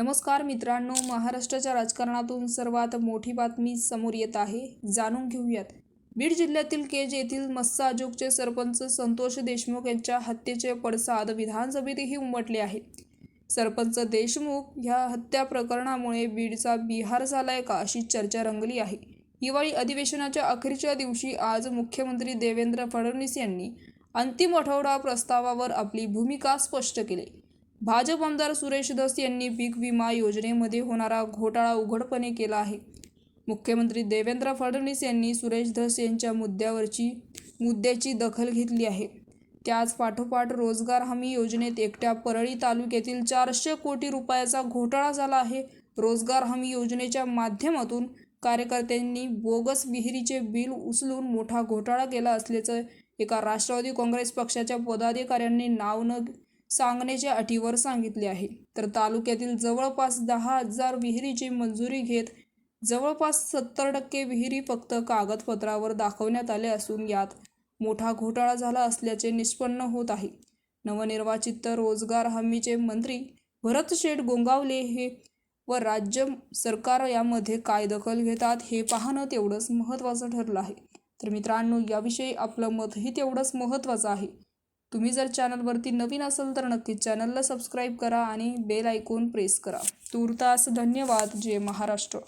नमस्कार मित्रांनो महाराष्ट्राच्या राजकारणातून सर्वात मोठी बातमी समोर येत आहे. जाणून घेऊयात. बीड जिल्ह्यातील केज येथील मस्साजोगचे सरपंच संतोष देशमुख यांच्या हत्येचे पडसाद विधानसभेतही उमटले आहे. सरपंच देशमुख ह्या हत्या प्रकरणामुळे बीडचा बिहार झालाय का अशी चर्चा रंगली आहे. हिवाळी अधिवेशनाच्या अखेरच्या दिवशी आज मुख्यमंत्री देवेंद्र फडणवीस यांनी अंतिम आठवडा प्रस्तावावर आपली भूमिका स्पष्ट केली. भाजप आमदार सुरेश दस यांनी पीक विमा योजनेमध्ये होणारा घोटाळा उघडपणे केला आहे. मुख्यमंत्री देवेंद्र फडणवीस यांनी सुरेश धस यांच्या मुद्द्यावरची मुद्द्याची दखल घेतली आहे. त्याच पाठोपाठ रोजगार हमी योजनेत एकट्या परळी तालुक्यातील चारशे कोटी रुपयाचा घोटाळा झाला आहे. रोजगार हमी योजनेच्या माध्यमातून कार्यकर्त्यांनी बोगस विहिरीचे बिल उचलून मोठा घोटाळा केला असल्याचं एका राष्ट्रवादी काँग्रेस पक्षाच्या पदाधिकाऱ्यांनी नाव न सांगण्याच्या अटीवर सांगितले आहे. तर तालुक्यातील जवळपास दहा हजार विहिरीची मंजुरी घेत जवळपास सत्तर टक्के विहिरी फक्त कागदपत्रावर दाखवण्यात आले असून यात मोठा घोटाळा झाला असल्याचे निष्पन्न होत आहे. नवनिर्वाचित रोजगार हमीचे मंत्री भरत शेठ गोंगावले हे व राज्य सरकार यामध्ये काय दखल घेतात हे पाहणं तेवढंच महत्त्वाचं ठरलं आहे. तर मित्रांनो याविषयी आपलं मतही तेवढंच महत्त्वाचं आहे. तुम्ही जर चॅनलवरती नवीन असाल तर नक्कीच चॅनलला सबस्क्राईब करा आणि बेल ऐकून प्रेस करा. तूर्तास धन्यवाद. जय महाराष्ट्र.